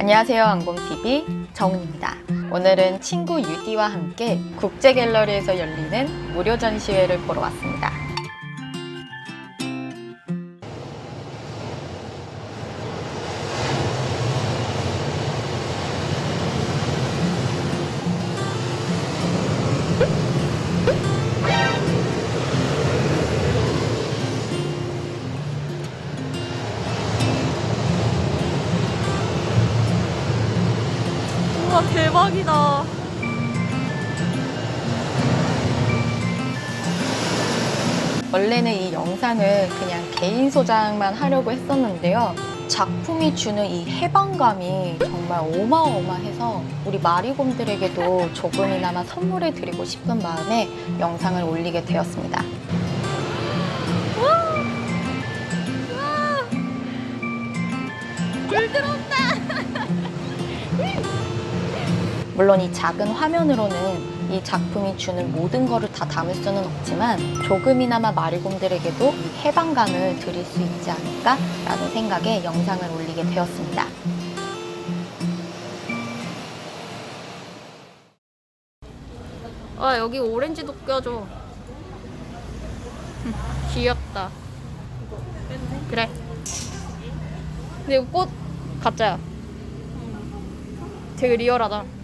안녕하세요. 안곰TV 정은입니다. 오늘은 친구 유디와 함께 국제갤러리에서 열리는 무료 전시회를 보러 왔습니다. 우와 대박이다. 원래는 이 영상을 그냥 개인 소장만 하려고 했었는데요. 작품이 주는 이 해방감이 정말 어마어마해서 우리 마리곰들에게도 조금이나마 선물해 드리고 싶은 마음에 영상을 올리게 되었습니다. 물 들어온다. 물론 이 작은 화면으로는 이 작품이 주는 모든 거를 다 담을 수는 없지만 조금이나마 마리곰들에게도 이 해방감을 드릴 수 있지 않을까라는 생각에 영상을 올리게 되었습니다. 아 여기 오렌지도 껴줘. 흠, 귀엽다. 그래. 근데 꽃 가짜야. 되게 리얼하다.